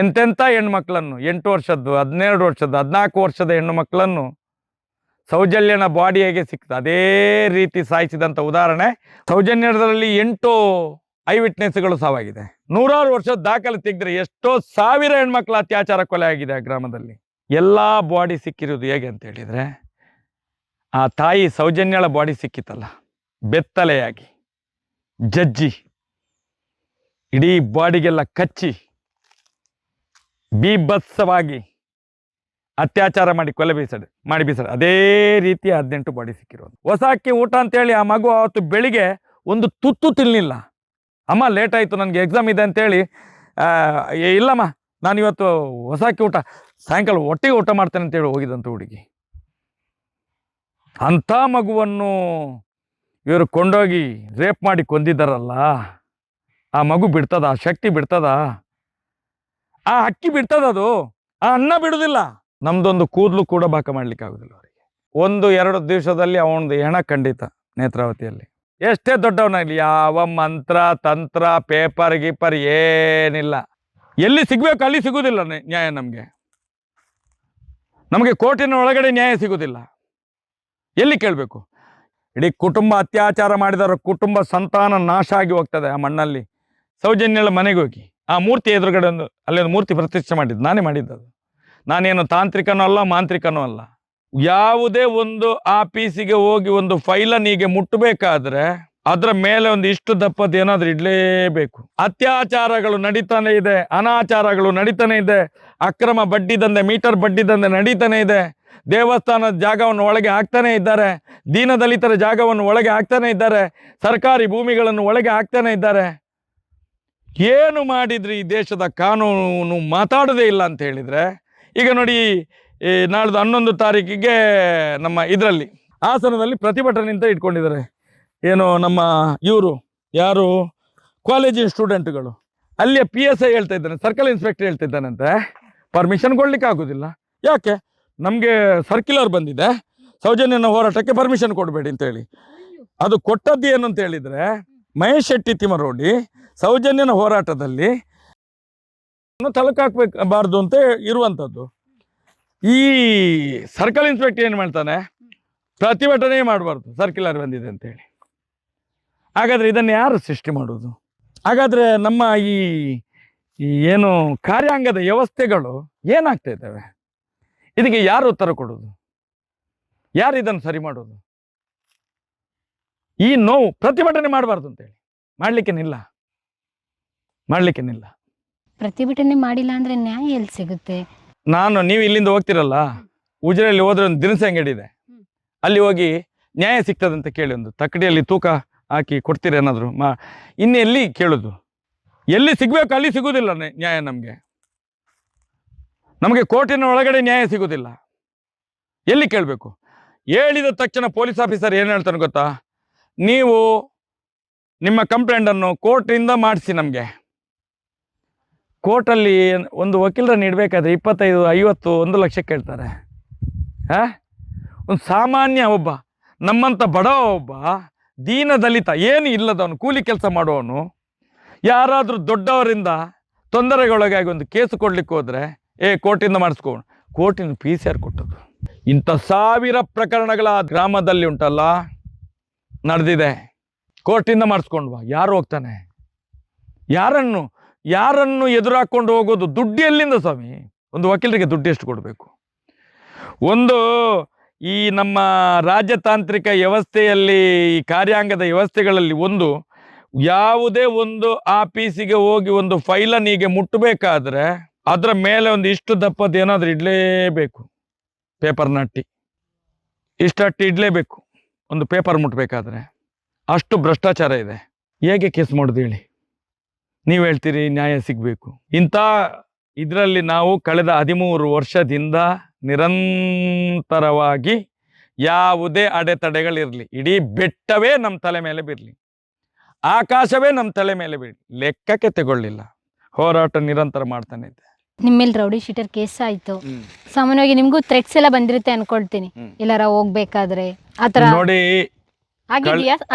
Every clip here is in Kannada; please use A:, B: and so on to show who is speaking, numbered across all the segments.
A: ಎಂತೆಂಥ ಹೆಣ್ಮಕ್ಳನ್ನು? ಎಂಟು ವರ್ಷದ್ದು, ಹದಿನೆರಡು ವರ್ಷದ್ದು, ಹದಿನಾಲ್ಕು ವರ್ಷದ ಹೆಣ್ಣು ಮಕ್ಕಳನ್ನು ಸೌಜನ್ಯನ ಬಾಡಿ ಹೇಗೆ ಸಿಕ್ತು ಅದೇ ರೀತಿ ಸಾಯಿಸಿದಂಥ ಉದಾಹರಣೆ. ಸೌಜನ್ಯದಲ್ಲಿ ಎಂಟು ಐ ವಿಟ್ನೆಸ್ಗಳು ಸಾವಾಗಿದೆ. ನೂರಾರು ವರ್ಷದ ದಾಖಲೆ ತೆಗೆದ್ರೆ ಎಷ್ಟೋ ಸಾವಿರ ಹೆಣ್ಮಕ್ಳ ಅತ್ಯಾಚಾರ ಕೊಲೆ ಆಗಿದೆ ಆ ಗ್ರಾಮದಲ್ಲಿ. ಎಲ್ಲ ಬಾಡಿ ಸಿಕ್ಕಿರೋದು ಹೇಗೆ ಅಂತ ಹೇಳಿದರೆ, ಆ ತಾಯಿ ಸೌಜನ್ಯಳ ಬಾಡಿ ಸಿಕ್ಕಿತಲ್ಲ ಬೆತ್ತಲೆಯಾಗಿ, ಜಜ್ಜಿ, ಇಡೀ ಬಾಡಿಗೆಲ್ಲ ಕಚ್ಚಿ ಬೀಭತ್ಸವಾಗಿ ಅತ್ಯಾಚಾರ ಮಾಡಿ ಕೊಲೆ ಬೀಸಡ್ ಮಾಡಿ ಬೀಸಡ್ ಅದೇ ರೀತಿ ಹದಿನೆಂಟು ಬಾಡಿ ಸಿಕ್ಕಿರೋದು. ಹೊಸ ಅಕ್ಕಿ ಊಟ ಅಂತೇಳಿ ಆ ಮಗು ಆವತ್ತು ಬೆಳಿಗ್ಗೆ ಒಂದು ತುತ್ತು ತಿನ್ನಲಿಲ್ಲ ಅಮ್ಮ ಲೇಟ್ ಆಯಿತು, ನನಗೆ ಎಕ್ಸಾಮ್ ಇದೆ ಅಂತೇಳಿ ಇಲ್ಲಮ್ಮ, ನಾನು ಇವತ್ತು ಹೊಸ ಅಕ್ಕಿ ಊಟ, ಸಾಯಂಕಾಲ ಒಟ್ಟಿಗೆ ಊಟ ಮಾಡ್ತೇನೆ ಅಂತೇಳಿ ಹೋಗಿದಂತ ಹುಡುಗಿ. ಅಂಥ ಮಗುವನ್ನು ಇವರು ಕೊಂಡೋಗಿ ರೇಪ್ ಮಾಡಿ ಕೊಂದಿದ್ದಾರಲ್ಲ, ಆ ಮಗು ಬಿಡ್ತದ, ಶಕ್ತಿ ಬಿಡ್ತದ? ಆ ಅಕ್ಕಿ ಬಿಡ್ತದ ಅದು. ಆ ಅನ್ನ ಬಿಡುದಿಲ್ಲ. ನಮ್ದೊಂದು ಕೂದಲು ಕೂಡ ಬಾಕ ಮಾಡ್ಲಿಕ್ಕೆ ಆಗುದಿಲ್ಲ ಅವರಿಗೆ. ಒಂದು ಎರಡು ದಿವಸದಲ್ಲಿ ಅವನದು ಹೆಣ ಖಂಡಿತ ನೇತ್ರಾವತಿಯಲ್ಲಿ. ಎಷ್ಟೇ ದೊಡ್ಡವನಾಗ್ಲಿ ಯಾವ ಮಂತ್ರ, ತಂತ್ರ ಪೇಪರ್ ಗೀಪರ್ ಏನಿಲ್ಲ. ಎಲ್ಲಿ ಸಿಗ್ಬೇಕು ಅಲ್ಲಿ ಸಿಗುದಿಲ್ಲ ನ್ಯಾಯ ನಮಗೆ. ನಮಗೆ ಕೋರ್ಟಿನ ಒಳಗಡೆ ನ್ಯಾಯ ಸಿಗುದಿಲ್ಲ. ಎಲ್ಲಿ ಕೇಳಬೇಕು? ಇಡೀ ಕುಟುಂಬ ಅತ್ಯಾಚಾರ ಮಾಡಿದವರ ಕುಟುಂಬ ಸಂತಾನ ನಾಶ ಆಗಿ ಹೋಗ್ತದೆ ಆ ಮಣ್ಣಲ್ಲಿ. ಸೌಜನ್ಯಳ ಮನೆಗೆ ಹೋಗಿ. ಆ ಮೂರ್ತಿ ಎದುರುಗಡೆ ಒಂದು, ಅಲ್ಲಿ ಒಂದು ಮೂರ್ತಿ ಪ್ರತಿಷ್ಠೆ ಮಾಡಿದ್ದು. ನಾನೇ ಮಾಡಿದ್ದದು ನಾನೇನು ತಾಂತ್ರಿಕನೂ ಅಲ್ಲ, ಮಾಂತ್ರಿಕನೂ ಅಲ್ಲ. ಯಾವುದೇ ಒಂದು ಆಫೀಸಿಗೆ ಹೋಗಿ ಒಂದು ಫೈಲನ್ನು ಹೀಗೆ ಮುಟ್ಟಬೇಕಾದ್ರೆ ಅದರ ಮೇಲೆ ಒಂದು ಇಷ್ಟು ದಪ್ಪದ ಏನಾದ್ರೂ ಇಡಲೇಬೇಕು. ಅತ್ಯಾಚಾರಗಳು ನಡೀತಾನೆ ಇದೆ, ಅನಾಚಾರಗಳು ನಡೀತಾನೆ ಇದೆ, ಅಕ್ರಮ ಬಡ್ಡಿ ದಂಧೆ, ಮೀಟರ್ ಬಡ್ಡಿ ದಂಧೆ ನಡೀತಾನೆ ಇದೆ, ದೇವಸ್ಥಾನದ ಜಾಗವನ್ನು ಒಳಗೆ ಹಾಕ್ತಾನೆ ಇದ್ದಾರೆ, ದೀನದಲಿತರ ಜಾಗವನ್ನು ಒಳಗೆ ಹಾಕ್ತಾನೆ ಇದ್ದಾರೆ, ಸರ್ಕಾರಿ ಭೂಮಿಗಳನ್ನು ಒಳಗೆ ಹಾಕ್ತಾನೆ ಇದ್ದಾರೆ. ಏನು ಮಾಡಿದ್ರಿ ಈ ದೇಶದ ಕಾನೂನು ಮಾತಾಡೋದೇ ಇಲ್ಲ ಅಂತ ಹೇಳಿದ್ರೆ? ಈಗ ನೋಡಿ, ಈ ನಾಳ್ದು ಹನ್ನೊಂದು ತಾರೀಕಿಗೆ ನಮ್ಮ ಇದರಲ್ಲಿ, ಹಾಸನದಲ್ಲಿ ಪ್ರತಿಭಟನೆ ಅಂತ ಇಟ್ಕೊಂಡಿದ್ದಾರೆ. ಏನು ನಮ್ಮ ಇವರು, ಯಾರು? ಕಾಲೇಜಿನ ಸ್ಟೂಡೆಂಟ್ಗಳು ಅಲ್ಲಿಯ ಪಿ ಎಸ್ ಐ ಹೇಳ್ತಾ ಇದ್ದಾನೆ ಸರ್ಕಲ್ ಇನ್ಸ್ಪೆಕ್ಟರ್ ಹೇಳ್ತಾ ಇದ್ದಾನಂತೆ. ಪರ್ಮಿಷನ್ ಕೊಡ್ಲಿಕ್ಕೆ ಆಗೋದಿಲ್ಲ. ಯಾಕೆ? ನಮಗೆ ಸರ್ಕ್ಯುಲರ್ ಬಂದಿದೆ. ಸೌಜನ್ಯನ ಹೋರಾಟಕ್ಕೆ ಪರ್ಮಿಷನ್ ಕೊಡಬೇಡಿ ಅಂತ ಹೇಳಿ. ಅದು ಕೊಟ್ಟದ್ದು ಏನು ಅಂತ ಹೇಳಿದ್ರೆ, ಮಹೇಶ್ ಶೆಟ್ಟಿ ತಿಮರೋಡಿ ಸೌಜನ್ಯನ ಹೋರಾಟದಲ್ಲಿ ತಲುಕಾಕ್ಬೇಕಬಾರ್ದು ಅಂತ ಇರುವಂಥದ್ದು. ಈ ಸರ್ಕಲ್ ಇನ್ಸ್ಪೆಕ್ಟರ್ ಏನು ಮಾಡ್ತಾನೆ? ಪ್ರತಿಭಟನೆ ಮಾಡಬಾರ್ದು ಸರ್ಕ್ಯುಲರ್ ಬಂದಿದೆ ಅಂತೇಳಿ. ಹಾಗಾದರೆ ಇದನ್ನು ಯಾರು ಸೃಷ್ಟಿ ಮಾಡೋದು? ಹಾಗಾದ್ರೆ ನಮ್ಮ ಈ ಏನು ಕಾರ್ಯಾಂಗದ ವ್ಯವಸ್ಥೆಗಳು ಏನಾಗ್ತಾ ಇದ್ದಾವೆ? ಇದಕ್ಕೆ ಯಾರು ಉತ್ತರ ಕೊಡೋದು? ಯಾರು ಇದನ್ನು ಸರಿ ಮಾಡೋದು? ಈ ನೋವು ಪ್ರತಿಭಟನೆ ಮಾಡಬಾರ್ದು ಅಂತೇಳಿ. ಮಾಡ್ಲಿಕ್ಕೆ ನಿಲ್ಲ ಮಾಡ್ಲಿಕ್ಕೆ
B: ಪ್ರತಿಭಟನೆ ಮಾಡಿಲ್ಲ ಅಂದ್ರೆ ನ್ಯಾಯ ಎಲ್ಲಿ ಸಿಗುತ್ತೆ?
A: ನಾನು ನೀವು ಇಲ್ಲಿಂದ ಹೋಗ್ತಿರಲ್ಲ ಉಜಿರೆಯಲ್ಲಿ ಹೋದ್ರೆ ಒಂದು ದಿನಸಿ ಅಂಗಡಿ ಇದೆ ಅಲ್ಲಿ ಹೋಗಿ ನ್ಯಾಯ ಸಿಗ್ತದಂತ ಕೇಳಿ ಒಂದು ತಕ್ಕಡಿಯಲ್ಲಿ ತೂಕ ಹಾಕಿ ಕೊಡ್ತೀರ ಏನಾದ್ರು? ಮಾ ಇನ್ನು ಎಲ್ಲಿ ಕೇಳೋದು? ಎಲ್ಲಿ ಸಿಗಬೇಕು ಅಲ್ಲಿ ಸಿಗುವುದಿಲ್ಲ ನ್ಯಾ- ನ್ಯಾಯ ನಮಗೆ. ನಮಗೆ ಕೋರ್ಟಿನ ಒಳಗಡೆ ನ್ಯಾಯ ಸಿಗುವುದಿಲ್ಲ ಎಲ್ಲಿ ಕೇಳಬೇಕು? ಹೇಳಿದ ತಕ್ಷಣ ಪೊಲೀಸ್ ಆಫೀಸರ್ ಏನು ಹೇಳ್ತಾನೆ ಗೊತ್ತಾ? ನೀವು ನಿಮ್ಮ ಕಂಪ್ಲೇಂಟನ್ನು ಕೋರ್ಟಿಂದ ಮಾಡಿಸಿ ನಮಗೆ. ಕೋರ್ಟಲ್ಲಿ ಒಂದು ವಕೀಲರ ನೀಡಬೇಕಾದ್ರೆ ಇಪ್ಪತ್ತೈದು, ಐವತ್ತು, ಒಂದು ಲಕ್ಷ ಕೇಳ್ತಾರೆ. ಹಾ? ಒಂದು ಸಾಮಾನ್ಯ ಒಬ್ಬ ನಮ್ಮಂಥ ಬಡವ ಒಬ್ಬ, ದೀನ ದಲಿತ, ಏನು ಇಲ್ಲದವನು, ಕೂಲಿ ಕೆಲಸ ಮಾಡುವವನು, ಯಾರಾದರೂ ದೊಡ್ಡವರಿಂದ ತೊಂದರೆಗೊಳಗಾಗಿ ಒಂದು ಕೇಸು ಕೊಡಲಿಕ್ಕೆ ಹೋದರೆ, ಏ, ಕೋರ್ಟಿಂದ ಮಾಡಿಸ್ಕೋಣ ಕೋರ್ಟಿನ ಪಿ ಸಿ ಆರ್ ಕೊಟ್ಟದ್ದು? ಇಂಥ ಸಾವಿರ ಪ್ರಕರಣಗಳ ಗ್ರಾಮದಲ್ಲಿ ಉಂಟಲ್ಲ, ನಡೆದಿದೆ. ಕೋರ್ಟಿಂದ ಮಾಡಿಸ್ಕೊಂಡ್ವಾ, ಯಾರು ಹೋಗ್ತಾನೆ? ಯಾರನ್ನು ಯಾರನ್ನು ಎದುರಾಕೊಂಡು ಹೋಗೋದು ದುಡ್ಡು ಎಲ್ಲಿಂದ ಸ್ವಾಮಿ. ಒಂದು ವಕೀಲರಿಗೆ ದುಡ್ಡು ಎಷ್ಟು ಕೊಡಬೇಕು? ಒಂದು ಈ ನಮ್ಮ ರಾಜತಾಂತ್ರಿಕ ವ್ಯವಸ್ಥೆಯಲ್ಲಿ, ಈ ಕಾರ್ಯಾಂಗದ ವ್ಯವಸ್ಥೆಗಳಲ್ಲಿ ಒಂದು, ಯಾವುದೇ ಒಂದು ಆಫೀಸಿಗೆ ಹೋಗಿ ಒಂದು ಫೈಲನ್ನು ಹೀಗೆ ಮುಟ್ಟಬೇಕಾದ್ರೆ ಅದರ ಮೇಲೆ ಒಂದು ಇಷ್ಟು ದಪ್ಪದ ಏನಾದರೂ ಇಡಲೇಬೇಕು. ಪೇಪರ್ನ ಅಟ್ಟಿ ಇಷ್ಟು ಇಡಲೇಬೇಕು. ಒಂದು ಪೇಪರ್ ಮುಟ್ಟಬೇಕಾದ್ರೆ ಅಷ್ಟು ಭ್ರಷ್ಟಾಚಾರ ಇದೆ. ಹೇಗೆ ಕೇಸ್ ಮಾಡೋದು ಹೇಳಿ? ನೀವು ಹೇಳ್ತೀರಿ ನ್ಯಾಯ ಸಿಗಬೇಕು. ಇಂಥ ಇದರಲ್ಲಿ ನಾವು ಕಳೆದ ಹದಿಮೂರು ವರ್ಷದಿಂದ ನಿರಂತರವಾಗಿ ಯಾವುದೇ ಅಡೆತಡೆಗಳಿರಲಿ ಇಡೀ ಬೆಟ್ಟವೇ ನಮ್ಮ ತಲೆ ಮೇಲೆ ಬಿರಲಿ. ಆಕಾಶವೇ ನಮ್ಮ ತಲೆ ಮೇಲೆ ಬಿಡಲಿ ಲೆಕ್ಕಕ್ಕೆ ತಗೊಳ್ಳಿಲ್ಲ. ಹೋರಾಟ ನಿರಂತರ ಮಾಡ್ತಾನೆ ಇದ್ದೆ.
B: ನಿಮ್ಮ ಮೇಲೆ ರೌಡಿ ಶೀಟರ್ ಕೇಸ್ ಆಯ್ತು. ಸಾಮಾನ್ಯವಾಗಿ ನಿಮ್ಗೂ ಥ್ರೆಟ್ಸ್ ಎಲ್ಲ ಬಂದಿರುತ್ತೆ ಅನ್ಕೊಳ್ತೀನಿ. ಎಲ್ಲಾರ ಹೋಗ್ಬೇಕಾದ್ರೆ. ಆತರ
A: ನೋಡಿ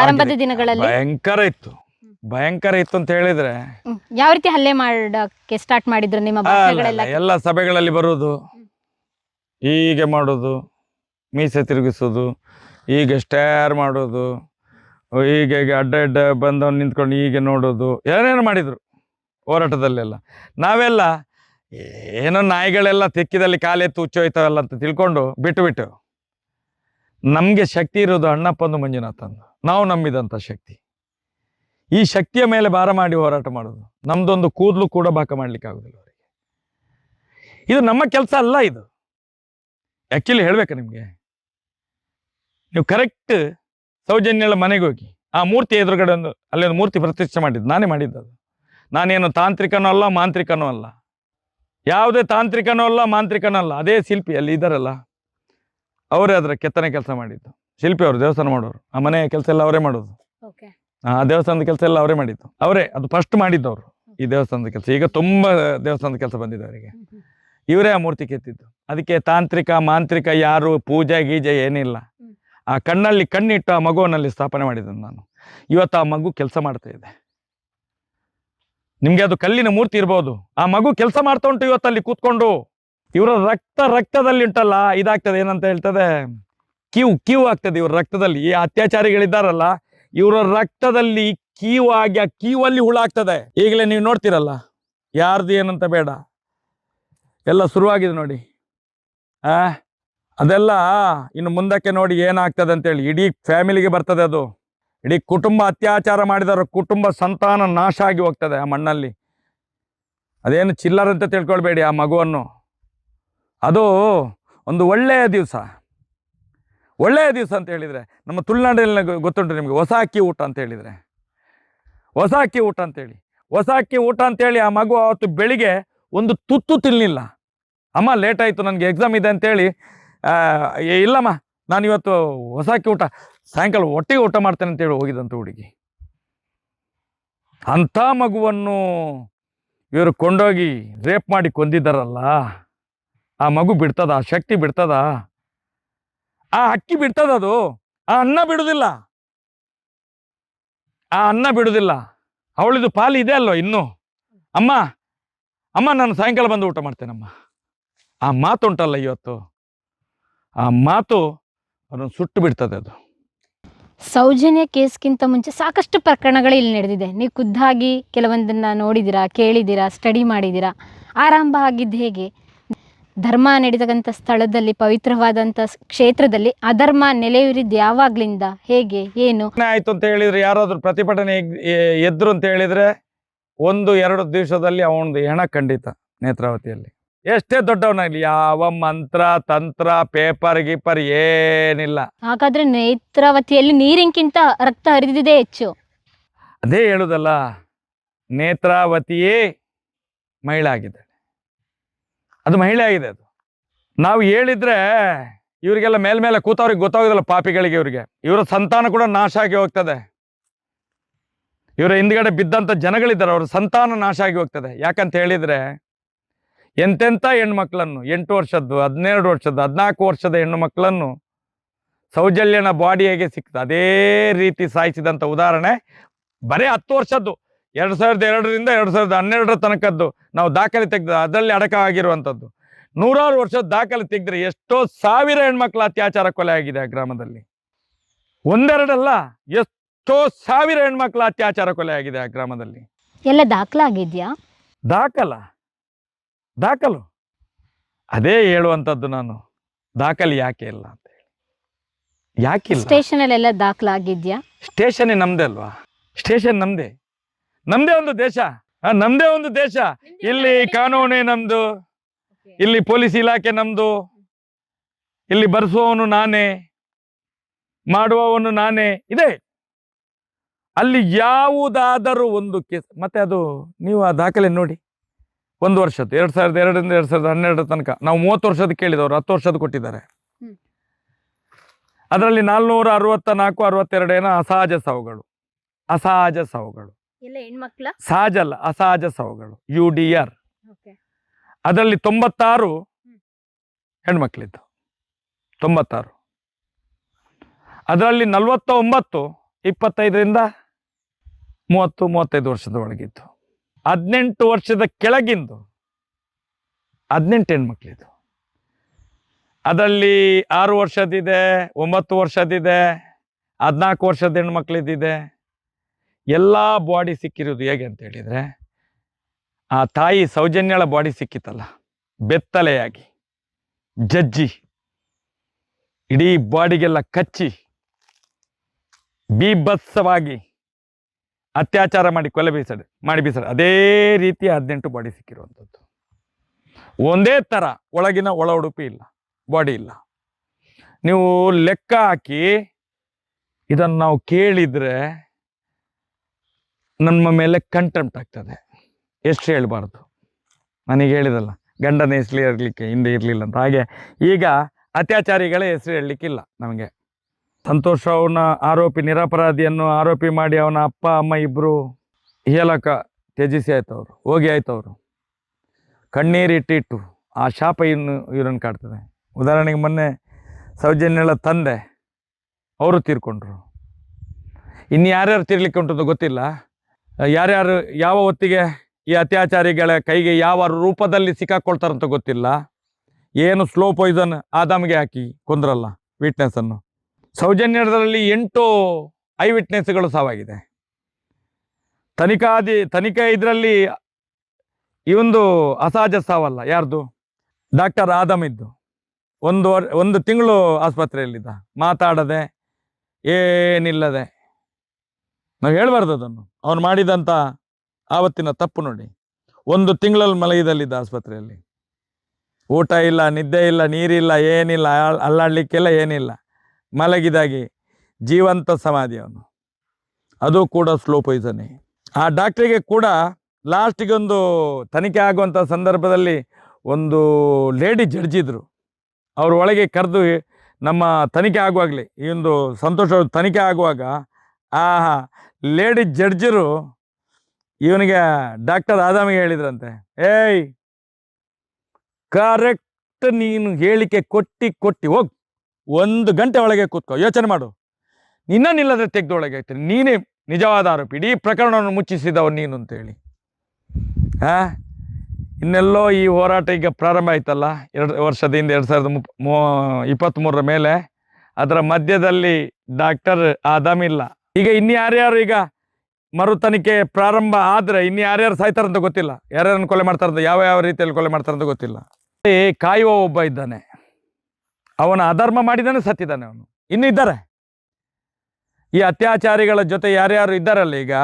B: ಆರಂಭದ ದಿನಗಳಲ್ಲಿ?
A: ಭಯಂಕರ ಇತ್ತು. ಭಯಂಕರ ಇತ್ತು ಅಂತ ಹೇಳಿದ್ರೆ.
B: ಯಾವ ರೀತಿ ಹಲ್ಲೆ ಮಾಡಕ್ಕೆ ಸ್ಟಾರ್ಟ್ ಮಾಡಿದ್ರು ನಿಮ್ಮ
A: ಎಲ್ಲ ಸಭೆಗಳಲ್ಲಿ ಬರುವುದು. ಹೀಗೆ ಮಾಡೋದು ಮೀಸೆ ತಿರುಗಿಸೋದು ಹೀಗೆ ಸ್ಟೇರ್ ಮಾಡೋದು ಹೀಗೆ ಹೀಗೆ ಅಡ್ಡ ಅಡ್ಡ ಬಂದವನು ನಿಂತ್ಕೊಂಡು ಹೀಗೆ ನೋಡೋದು ಏನೇನು ಮಾಡಿದರು ಹೋರಾಟದಲ್ಲೆಲ್ಲ. ನಾವೆಲ್ಲ ಏನೋ ನಾಯಿಗಳೆಲ್ಲ ತೆಕ್ಕಿದಲ್ಲಿ ಕಾಲೆತ್ತು ಹುಚ್ಚೋಯ್ತಾವಲ್ಲ ಅಂತ ತಿಳ್ಕೊಂಡು ಬಿಟ್ಟು ಬಿಟ್ಟು ನಮಗೆ ಶಕ್ತಿ ಇರೋದು ಅಣ್ಣಪ್ಪಂದು ಮಂಜುನಾಥಂದು. ನಾವು ನಂಬಿದಂಥ ಶಕ್ತಿ. ಈ ಶಕ್ತಿಯ ಮೇಲೆ ಭಾರ ಮಾಡಿ ಹೋರಾಟ ಮಾಡೋದು ನಮ್ದೊಂದು ಕೂದಲು ಕೂಡ ಬಾಕ ಮಾಡ್ಲಿಕ್ಕೆ ಆಗುದಿಲ್ಲ ಅವರಿಗೆ. ಇದು ನಮ್ಮ ಕೆಲಸ ಅಲ್ಲ ಇದು. ಆ್ಯಕ್ಚುಲಿ ಹೇಳ್ಬೇಕಾ ನಿಮಗೆ? ನೀವು ಕರೆಕ್ಟ್ ಸೌಜನ್ಯಳ ಮನೆಗೆ ಹೋಗಿ, ಆ ಮೂರ್ತಿ ಎದುರುಗಡೆ ಒಂದು, ಅಲ್ಲಿ ಒಂದು ಮೂರ್ತಿ ಪ್ರತಿಷ್ಠೆ ಮಾಡಿದ್ದು, ನಾನೇ ಮಾಡಿದ್ದು ಅದು. ನಾನೇನು ತಾಂತ್ರಿಕನೂ ಅಲ್ಲ, ಮಾಂತ್ರಿಕನೂ ಅಲ್ಲ. ಯಾವುದೇ ತಾಂತ್ರಿಕನೂ ಅಲ್ಲ, ಮಾಂತ್ರಿಕನೂ ಅಲ್ಲ. ಅದೇ ಶಿಲ್ಪಿ, ಅಲ್ಲಿ ಇದ್ದಾರಲ್ಲ ಅವರೇ ಅದರ ಕೆತ್ತನೆ ಕೆಲಸ ಮಾಡಿದ್ದು. ಶಿಲ್ಪಿ ಅವರು ದೇವಸ್ಥಾನ ಮಾಡೋರು. ಆ ಮನೆಯ ಕೆಲಸ ಎಲ್ಲ ಅವರೇ ಮಾಡೋದು. ಆ ದೇವಸ್ಥಾನದ ಕೆಲಸ ಎಲ್ಲ ಅವರೇ ಮಾಡಿದ್ದು. ಅವರೇ, ಅದು ಫಸ್ಟ್ ಮಾಡಿದ್ದವರು ಈ ದೇವಸ್ಥಾನದ ಕೆಲಸ. ಈಗ ತುಂಬಾ ದೇವಸ್ಥಾನದ ಕೆಲಸ ಬಂದಿದೆ ಅವರಿಗೆ. ಇವರೇ ಆ ಮೂರ್ತಿ ಕೆತ್ತಿದ್ದು. ಅದಕ್ಕೆ ತಾಂತ್ರಿಕ, ಮಾಂತ್ರಿಕ ಯಾರು ಪೂಜೆ, ಗೀಜೆ ಏನಿಲ್ಲ. ಆ ಕಣ್ಣಲ್ಲಿ ಕಣ್ಣಿಟ್ಟು ಆ ಮಗುವಿನಲ್ಲಿ ಸ್ಥಾಪನೆ ಮಾಡಿದ್ದನು ನಾನು. ಇವತ್ತು ಆ ಮಗು ಕೆಲಸ ಮಾಡ್ತಾ ಇದೆ. ನಿಮ್ಗೆ ಅದು ಕಲ್ಲಿನ ಮೂರ್ತಿ ಇರ್ಬೋದು. ಆ ಮಗು ಕೆಲಸ ಮಾಡ್ತಾ ಉಂಟು ಇವತ್ತಲ್ಲಿ ಕೂತ್ಕೊಂಡು. ಇವರ ರಕ್ತ ರಕ್ತದಲ್ಲಿ ಉಂಟಲ್ಲ, ಇದಾಗ್ತದೆ ಏನಂತ ಹೇಳ್ತದೆ. ಕ್ಯೂ ಕ್ಯೂ ಆಗ್ತದೆ ಇವ್ರ ರಕ್ತದಲ್ಲಿ. ಈ ಅತ್ಯಾಚಾರಿಗಳಿದ್ದಾರಲ್ಲ ಇವರ ರಕ್ತದಲ್ಲಿ ಕೀವು ಆಗಿ ಆ ಕೀವಲ್ಲಿ ಹುಳ ಆಗ್ತದೆ. ಈಗಲೇ ನೀವು ನೋಡ್ತೀರಲ್ಲ, ಯಾರ್ದು ಏನಂತ ಬೇಡ. ಎಲ್ಲ ಶುರುವಾಗಿದೆ ನೋಡಿ. ಆ, ಅದೆಲ್ಲ ಇನ್ನು ಮುಂದಕ್ಕೆ ನೋಡಿ ಏನಾಗ್ತದೆ ಅಂತೇಳಿ. ಇಡೀ ಫ್ಯಾಮಿಲಿಗೆ ಬರ್ತದೆ ಅದು. ಇಡೀ ಕುಟುಂಬ ಅತ್ಯಾಚಾರ ಮಾಡಿದವರ ಕುಟುಂಬ ಸಂತಾನ ನಾಶ ಆಗಿ ಹೋಗ್ತದೆ ಆ ಮಣ್ಣಲ್ಲಿ. ಅದೇನು ಚಿಲ್ಲರ್ ಅಂತ ತಿಳ್ಕೊಳ್ಬೇಡಿ ಆ ಮಗುವನ್ನು. ಅದು ಒಂದು ಒಳ್ಳೆಯ ದಿವಸ. ಒಳ್ಳೆಯ ದಿವಸ ಅಂತ ಹೇಳಿದರೆ, ನಮ್ಮ ತುಳುನಾಡಿನಲ್ಲಿ ಗೊತ್ತುಂಟು ನಿಮಗೆ ಹೊಸ ಅಕ್ಕಿ ಊಟ ಅಂತ ಹೇಳಿದರೆ. ಹೊಸ ಅಕ್ಕಿ ಊಟ ಅಂತೇಳಿ ಹೊಸ ಅಕ್ಕಿ ಊಟ ಅಂತೇಳಿ ಆ ಮಗು ಅವತ್ತು ಬೆಳಿಗ್ಗೆ ಒಂದು ತುತ್ತು ತಿನ್ನಲಿಲ್ಲ ಅಮ್ಮ ಲೇಟ್ ಆಯಿತು, ನನಗೆ ಎಕ್ಸಾಮ್ ಇದೆ ಅಂತೇಳಿ ಇಲ್ಲಮ್ಮ, ನಾನು ಇವತ್ತು ಹೊಸ ಅಕ್ಕಿ ಊಟ, ಸಾಯಂಕಾಲ ಒಟ್ಟಿಗೆ ಊಟ ಮಾಡ್ತೇನೆ ಅಂತೇಳಿ ಹೋಗಿದಂತ ಹುಡುಗಿ. ಅಂಥ ಮಗುವನ್ನು ಇವರು ಕೊಂಡೋಗಿ ರೇಪ್ ಮಾಡಿ ಕೊಂದಿದ್ದಾರಲ್ಲ, ಆ ಮಗು ಬಿಡ್ತದ, ಆ ಶಕ್ತಿ ಬಿಡ್ತದ? ಆ ಅಕ್ಕಿ ಬಿಡ್ತದದು ಆ ಅನ್ನ ಬಿಡುದಿಲ್ಲ. ಆ ಅನ್ನ ಬಿಡುದಿಲ್ಲ. ಅವಳಿದು ಪಾಲು ಇದೆ ಅಲ್ವ ಇನ್ನು. ಅಮ್ಮ ಅಮ್ಮ, ನಾನು ಸಾಯಂಕಾಲ ಬಂದು ಊಟ ಮಾಡ್ತೇನಮ್ಮ. ಆ ಮಾತು ಉಂಟಲ್ಲ ಇವತ್ತು. ಆ ಮಾತು ಅದನ್ನು ಸುಟ್ಟು ಬಿಡ್ತದೆ ಅದು.
B: ಸೌಜನ್ಯ ಕೇಸ್ಗಿಂತ ಮುಂಚೆ ಸಾಕಷ್ಟು ಪ್ರಕರಣಗಳು ಇಲ್ಲಿ ನಡೆದಿದೆ. ನೀವು ಖುದ್ದಾಗಿ ಕೆಲವೊಂದನ್ನ ನೋಡಿದಿರಾ ಕೇಳಿದಿರಾ ಸ್ಟಡಿ ಮಾಡಿದ್ದೀರಾ? ಆರಂಭ ಆಗಿದ್ದು ಹೇಗೆ? ಧರ್ಮ ನಡೀತಕ್ಕಂಥ ಸ್ಥಳದಲ್ಲಿ ಪವಿತ್ರವಾದಂಥ ಕ್ಷೇತ್ರದಲ್ಲಿ ಅಧರ್ಮ ನೆಲೆಯೂರಿದ್ದು ಯಾವಾಗ್ಲಿಂದ? ಹೇಗೆ? ಏನು?
A: ಆಯ್ತು ಅಂತ ಹೇಳಿದ್ರೆ ಯಾರಾದ್ರೂ ಪ್ರತಿಭಟನೆ ಎದ್ರು ಅಂತ ಹೇಳಿದ್ರೆ ಒಂದು ಎರಡು ದಿವಸದಲ್ಲಿ ಅವನದು ಹೆಣ ಖಂಡಿತ ನೇತ್ರಾವತಿಯಲ್ಲಿ. ಎಷ್ಟೇ ದೊಡ್ಡವನಾಗ್ಲಿ ಯಾವ ಮಂತ್ರ ತಂತ್ರ ಪೇಪರ್ ಗೀಪರ್ ಏನಿಲ್ಲ.
B: ಹಾಗಾದ್ರೆ ನೇತ್ರಾವತಿಯಲ್ಲಿ ನೀರಿನಕ್ಕಿಂತ ರಕ್ತ ಹರಿದಿದೆ ಹೆಚ್ಚು.
A: ಅದೇ ಹೇಳುದಲ್ಲ ನೇತ್ರಾವತಿಯೇ ಮಹಿಳೆ ಆಗಿದ್ದಾಳೆ ಅದು ಮಹಿಳೆ ಆಗಿದೆ ಅದು. ನಾವು ಹೇಳಿದ್ರೆ ಇವರಿಗೆಲ್ಲ ಮೇಲ್ಮೇಲೆ ಕೂತವ್ರಿಗೆ ಗೊತ್ತಾಗೋದಿಲ್ಲ ಪಾಪಿಗಳಿಗೆ ಇವರಿಗೆ. ಇವರ ಸಂತಾನ ಕೂಡ ನಾಶ ಆಗಿ ಹೋಗ್ತದೆ. ಇವರ ಹಿಂದ್ಗಡೆ ಬಿದ್ದಂಥ ಜನಗಳಿದ್ದಾರೆ, ಅವ್ರ ಸಂತಾನ ನಾಶ ಆಗಿ ಹೋಗ್ತದೆ. ಯಾಕಂತ ಹೇಳಿದ್ರೆ ಎಂತೆಂಥ ಹೆಣ್ಮಕ್ಳನ್ನು, ಎಂಟು ವರ್ಷದ್ದು, ಹದಿನೆರಡು ವರ್ಷದ್ದು, ಹದಿನಾಲ್ಕು ವರ್ಷದ ಹೆಣ್ಣು ಮಕ್ಕಳನ್ನು ಸೌಜಲ್ಯನ ಬಾಡಿಯಾಗೆ ಸಿಕ್ತದೆ ಅದೇ ರೀತಿ ಸಾಯಿಸಿದಂಥ ಉದಾಹರಣೆ ಬರೀ ಹತ್ತು ವರ್ಷದ್ದು. ಎರಡು ಸಾವಿರದ ಎರಡರಿಂದ ಎರಡು ಸಾವಿರದ ಹನ್ನೆರಡರ ತನಕದ್ದು ನಾವು ದಾಖಲೆ ತೆಗೆದ ಅದರಲ್ಲಿ ಅಡಕ ಆಗಿರುವಂಥದ್ದು ನೂರಾರು ವರ್ಷದ ದಾಖಲೆ ತೆಗೆದ್ರೆ ಎಷ್ಟೋ ಸಾವಿರ ಹೆಣ್ಮಕ್ಳ ಅತ್ಯಾಚಾರ ಕೊಲೆ ಆಗಿದೆ ಆ ಗ್ರಾಮದಲ್ಲಿ. ಒಂದೆರಡಲ್ಲ ಎಷ್ಟೋ ಸಾವಿರ ಹೆಣ್ಮಕ್ಳ ಅತ್ಯಾಚಾರ ಕೊಲೆ ಆಗಿದೆ ಆ ಗ್ರಾಮದಲ್ಲಿ.
B: ಎಲ್ಲ ದಾಖಲಾಗಿದ್ಯಾ
A: ದಾಖಲ. ದಾಖಲು. ಅದೇ ಹೇಳುವಂಥದ್ದು ನಾನು. ದಾಖಲೆ ಯಾಕೆ ಇಲ್ಲ ಅಂತ ಹೇಳಿ. ಯಾಕಿಲ್ಲ
B: ಸ್ಟೇಷನಲ್ಲೆಲ್ಲ ದಾಖಲಾಗಿದ್ಯಾ
A: ಸ್ಟೇಷನ್ ನಮ್ದೇ ಅಲ್ವಾ? ಸ್ಟೇಷನ್ ನಮ್ದೇ. ನಮ್ದೇ ಒಂದು ದೇಶ. ನಮ್ದೇ ಒಂದು ದೇಶ. ಇಲ್ಲಿ ಕಾನೂನೇ ನಮ್ದು. ಇಲ್ಲಿ ಪೊಲೀಸ್ ಇಲಾಖೆ ನಮ್ದು. ಇಲ್ಲಿ ಬರ್ಸುವವನು ನಾನೇ. ಮಾಡುವವನು ನಾನೇ. ಇದೆ. ಅಲ್ಲಿ ಯಾವುದಾದರೂ ಒಂದು ಕೇಸ್. ಮತ್ತೆ ಅದು ನೀವು ಆ ದಾಖಲೆ ನೋಡಿ. ಒಂದು ವರ್ಷದ್ದು. ಎರಡ್ ಸಾವಿರದ ಎರಡರಿಂದ ಎರಡ್ ಸಾವಿರದ ಹನ್ನೆರಡರ ತನಕ. ನಾವು ಮೂವತ್ತು ವರ್ಷದ ಕೇಳಿದವರು. ಹತ್ತು ವರ್ಷದ ಕೊಟ್ಟಿದ್ದಾರೆ. ಅದರಲ್ಲಿ ನಾಲ್ನೂರ ಅರವತ್ತ ನಾಲ್ಕು ಅರವತ್ತೆರಡು ಏನೋ ಅಸಹಜ ಸಾವುಗಳು. ಅಸಹಜ ಸಾವುಗಳು.
B: ಎಲ್ಲ ಹೆಣ್ಮಕ್ಳ?
A: ಸಹಜ ಅಲ್ಲ ಅಸಹಜ ಸಾವುಗಳು ಯು ಡಿ ಆರ್ ಅದರಲ್ಲಿ ತೊಂಬತ್ತಾರು. ಹೆಣ್ಮಕ್ಳಿದ್ದು. ತೊಂಬತ್ತಾರು. ಅದರಲ್ಲಿ ನಲವತ್ತ ಒಂಬತ್ತು ಇಪ್ಪತ್ತೈದರಿಂದ ಮೂವತ್ತು ಮೂವತ್ತೈದು ವರ್ಷದ ಒಳಗಿದ್ದು. ಹದಿನೆಂಟು ವರ್ಷದ ಕೆಳಗಿಂದು ಹದಿನೆಂಟು ಹೆಣ್ಮಕ್ಳಿದ್ದು. ಅದರಲ್ಲಿ ಆರು ವರ್ಷದಿದೆ ಒಂಬತ್ತು ವರ್ಷದಿದೆ ಹದಿನಾಲ್ಕು ವರ್ಷದ ಹೆಣ್ಮಕ್ಳಿದ್ದಿದೆ ಎಲ್ಲ ಬಾಡಿ ಸಿಕ್ಕಿರೋದು ಹೇಗೆ ಅಂತ ಹೇಳಿದರೆ, ಆ ತಾಯಿ ಸೌಜನ್ಯಳ ಬಾಡಿ ಸಿಕ್ಕಿತಲ್ಲ, ಬೆತ್ತಲೆಯಾಗಿ, ಜಜ್ಜಿ, ಇಡೀ ಬಾಡಿಗೆಲ್ಲ ಕಚ್ಚಿ, ಬೀಭತ್ಸವಾಗಿ ಅತ್ಯಾಚಾರ ಮಾಡಿ ಕೊಲೆ ಬೀಸಡು ಮಾಡಿ ಬೀಸಡು ಅದೇ ರೀತಿ ಹದಿನೆಂಟು ಬಾಡಿ ಸಿಕ್ಕಿರುವಂಥದ್ದು. ಒಂದೇ ಥರ ಒಳಗಿನ ಒಳ ಉಡುಪಿ ಇಲ್ಲ ಬಾಡಿ ಇಲ್ಲ. ನೀವು ಲೆಕ್ಕ ಹಾಕಿ ಇದನ್ನು ನಾವು ಕೇಳಿದರೆ ನಮ್ಮ ಮೇಲೆ ಕಂಟೆಂಪ್ಟ್ ಆಗ್ತದೆ. ಎಷ್ಟು ಹೇಳಬಾರ್ದು? ನನಗೆ ಹೇಳಿದಲ್ಲ, ಗಂಡನ ಹೆಸರು ಇರಲಿಕ್ಕೆ ಹಿಂದೆ ಇರಲಿಲ್ಲ ಅಂತ. ಹಾಗೆ ಈಗ ಅತ್ಯಾಚಾರಿಗಳೇ ಹೆಸರು ಹೇಳಲಿಕ್ಕಿಲ್ಲ ನಮಗೆ. ಸಂತೋಷ ಅವನ ಆರೋಪಿ ನಿರಪರಾಧಿಯನ್ನು ಆರೋಪಿ ಮಾಡಿ ಅವನ ಅಪ್ಪ, ಅಮ್ಮ ಇಬ್ಬರು ಹೇಳಕ ತ್ಯಜಿಸಿ ಆಯ್ತು ಅವರು, ಹೋಗಿ ಆಯ್ತು ಅವರು. ಕಣ್ಣೀರಿಟ್ಟಿಟ್ಟು ಆ ಶಾಪ ಇನ್ನು ಇವರನ್ನು ಕಾಡ್ತದೆ. ಉದಾಹರಣೆಗೆ ಮೊನ್ನೆ ಸೌಜನ್ಯಳ ತಂದೆ, ಅವರು ತೀರ್ಕೊಂಡ್ರು. ಇನ್ನು ಯಾರ್ಯಾರು ತೀರ್ಲಿಕ್ಕೆ ಉಂಟು ಗೊತ್ತಿಲ್ಲ. ಯಾರ್ಯಾರು ಯಾವ ಹೊತ್ತಿಗೆ ಈ ಅತ್ಯಾಚಾರಿಗಳ ಕೈಗೆ ಯಾವ ರೂಪದಲ್ಲಿ ಸಿಕ್ಕಾಕೊಳ್ತಾರಂತ ಗೊತ್ತಿಲ್ಲ. ಏನು ಸ್ಲೋ ಪಾಯ್ಸನ್ ಆದಾಮಿಗೆ ಹಾಕಿ ಕೊಂದ್ರಲ್ಲ ವಿಟ್ನೆಸ್ಸನ್ನು ಸೌಜನ್ಯದಲ್ಲಿ ಎಂಟು ಐ ವಿಟ್ನೆಸ್ಗಳು ಸಾವಾಗಿದೆ. ತನಿಖಾದಿ, ತನಿಖೆ ಇದರಲ್ಲಿ ಇವೊಂದು ಅಸಹಜ ಸಾವಲ್ಲ. ಯಾರ್ದು? ಡಾಕ್ಟರ್ ಆದಮ್ ಇದ್ದು. ಒಂದು ಒಂದು ತಿಂಗಳು ಆಸ್ಪತ್ರೆಯಲ್ಲಿದ್ದ. ಮಾತಾಡದೆ, ಏನಿಲ್ಲದೆ. ನಾವು ಹೇಳ್ಬಾರ್ದು ಅದನ್ನು. ಅವನು ಮಾಡಿದಂಥ ಆವತ್ತಿನ ತಪ್ಪು ನೋಡಿ. ಒಂದು ತಿಂಗಳಲ್ಲಿ ಮಲಗಿದಲ್ಲಿದ್ದ ಆಸ್ಪತ್ರೆಯಲ್ಲಿ. ಊಟ ಇಲ್ಲ, ನಿದ್ದೆ ಇಲ್ಲ, ನೀರಿಲ್ಲ, ಏನಿಲ್ಲ ಅಲ್ಲಾಡಲಿಕ್ಕೆಲ್ಲ ಏನಿಲ್ಲ. ಮಲಗಿದಾಗಿ ಜೀವಂತ ಸಮಾಧಿ ಅವನು. ಅದು ಕೂಡ ಸ್ಲೋ ಪಾಯ್ಸನೇ. ಆ ಡಾಕ್ಟ್ರಿಗೆ ಕೂಡ ಲಾಸ್ಟಿಗೆ ಒಂದು ತನಿಖೆ ಆಗುವಂಥ ಸಂದರ್ಭದಲ್ಲಿ ಒಂದು ಲೇಡಿ ಜಡ್ಜ್ ಇದ್ದರು ಅವ್ರ ಒಳಗೆ ಕರೆದು ನಮ್ಮ ತನಿಖೆ ಆಗುವಾಗಲೇ, ಈ ಒಂದು ಸಂತೋಷ ತನಿಖೆ ಆಗುವಾಗ ಆ ಲೇಡಿ ಜಡ್ಜರು ಇವನಿಗೆ ಡಾಕ್ಟರ್ ಆದಾಮಿಗೆ ಹೇಳಿದ್ರಂತೆ. ಏಯ್ ಕರೆಕ್ಟ್ ನೀನು ಹೇಳಿಕೆ ಕೊಟ್ಟಿ ಕೊಟ್ಟಿ ಹೋಗ್, ಒಂದು ಗಂಟೆ ಒಳಗೆ ಕೂತ್ಕೋ, ಯೋಚನೆ ಮಾಡು. ನಿನ್ನ ತೆಗೆದು ಒಳಗೆ ಆಗ್ತೀನಿ ನೀನೇ ನಿಜವಾದ ಆರೋಪಿ, ಇಡೀ ಪ್ರಕರಣವನ್ನು ಮುಚ್ಚಿಸಿದವ ನೀನು ಅಂತೇಳಿ. ಹಾ? ಇನ್ನೆಲ್ಲೋ ಈ ಹೋರಾಟ ಈಗ ಪ್ರಾರಂಭ ಆಯ್ತಲ್ಲ? ಎರಡು ವರ್ಷದಿಂದ ಎರಡು ಸಾವಿರದ ಮುಪ್, ಮೂ ಇಪ್ಪತ್ತ್ಮೂರರ ಮೇಲೆ, ಅದರ ಮಧ್ಯದಲ್ಲಿ ಡಾಕ್ಟರ್ ಆದಾಮಿಲ್ಲ ಈಗ ಇನ್ನು ಯಾರ್ಯಾರು ಈಗ ಮರು ತನಿಖೆ ಪ್ರಾರಂಭ ಆದರೆ ಇನ್ನು ಯಾರ್ಯಾರು ಸಾಯ್ತಾರಂತ ಗೊತ್ತಿಲ್ಲ. ಯಾರ್ಯಾರನ್ನು ಕೊಲೆ ಮಾಡ್ತಾರಂತ, ಯಾವ ಯಾವ ರೀತಿಯಲ್ಲಿ ಕೊಲೆ ಮಾಡ್ತಾರಂತ ಗೊತ್ತಿಲ್ಲ. ಕಾಯುವ ಒಬ್ಬ ಇದ್ದಾನೆ. ಅವನ ಅಧರ್ಮ ಮಾಡಿದಾನೆ ಸತ್ತಿದ್ದಾನೆ ಅವನು. ಇನ್ನು ಇದ್ದಾರೆ. ಈ ಅತ್ಯಾಚಾರಿಗಳ ಜೊತೆ ಯಾರ್ಯಾರು ಇದ್ದಾರಲ್ಲ ಈಗ?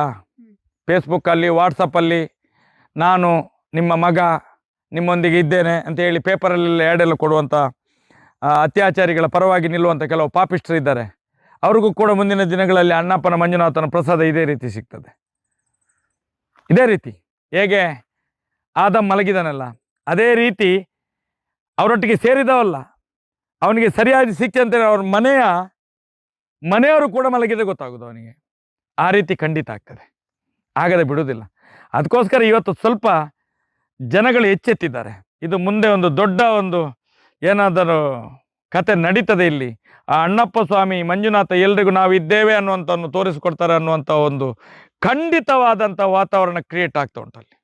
A: ಫೇಸ್ಬುಕ್ಕಲ್ಲಿ ವಾಟ್ಸಪ್ಪಲ್ಲಿ ನಾನು, ನಿಮ್ಮ ಮಗ, ನಿಮ್ಮೊಂದಿಗೆ ಇದ್ದೇನೆ ಅಂತ ಹೇಳಿ ಪೇಪರಲ್ಲೆಲ್ಲ ಎರಡೆಲ್ಲ ಕೊಡುವಂಥ ಅತ್ಯಾಚಾರಿಗಳ ಪರವಾಗಿ ನಿಲ್ಲುವಂಥ ಕೆಲವು ಪಾಪಿಸ್ಟ್ರು ಇದ್ದಾರೆ. ಅವ್ರಿಗೂ ಕೂಡ ಮುಂದಿನ ದಿನಗಳಲ್ಲಿ ಅಣ್ಣಪ್ಪನ ಮಂಜುನಾಥನ ಪ್ರಸಾದ ಇದೇ ರೀತಿ ಸಿಗ್ತದೆ. ಇದೇ ರೀತಿ. ಹೇಗೆ? ಆದ ಮಲಗಿದನಲ್ಲ. ಅದೇ ರೀತಿ ಅವರೊಟ್ಟಿಗೆ ಸೇರಿದವಲ್ಲ. ಅವನಿಗೆ ಸರಿಯಾಗಿ ಅಂತ ಅವ್ರ ಮನೆಯ ಮನೆಯವರು ಕೂಡ ಮಲಗಿದೆ ಗೊತ್ತಾಗೋದು ಅವನಿಗೆ. ಆ ರೀತಿ ಖಂಡಿತ ಆಗ್ತದೆ. ಆಗದೆ ಬಿಡುವುದಿಲ್ಲ ಅದಕ್ಕೋಸ್ಕರ ಇವತ್ತು ಸ್ವಲ್ಪ ಜನಗಳು ಎಚ್ಚೆತ್ತಿದ್ದಾರೆ. ಇದು ಮುಂದೆ ಒಂದು ದೊಡ್ಡ ಒಂದು ಏನಾದರೂ ಕತೆ ನಡೀತದೆ ಇಲ್ಲಿ. ಆ ಅಣ್ಣಪ್ಪ ಸ್ವಾಮಿ, ಮಂಜುನಾಥ ಎಲ್ರಿಗೂ ನಾವು ಇದ್ದೇವೆ ಅನ್ನುವಂಥವನ್ನು ತೋರಿಸಿಕೊಡ್ತಾರೆ ಅನ್ನುವಂಥ ಒಂದು ಖಂಡಿತವಾದಂಥ ವಾತಾವರಣ ಕ್ರಿಯೇಟ್ ಆಗ್ತಾ ಉಂಟಲ್ಲಿ.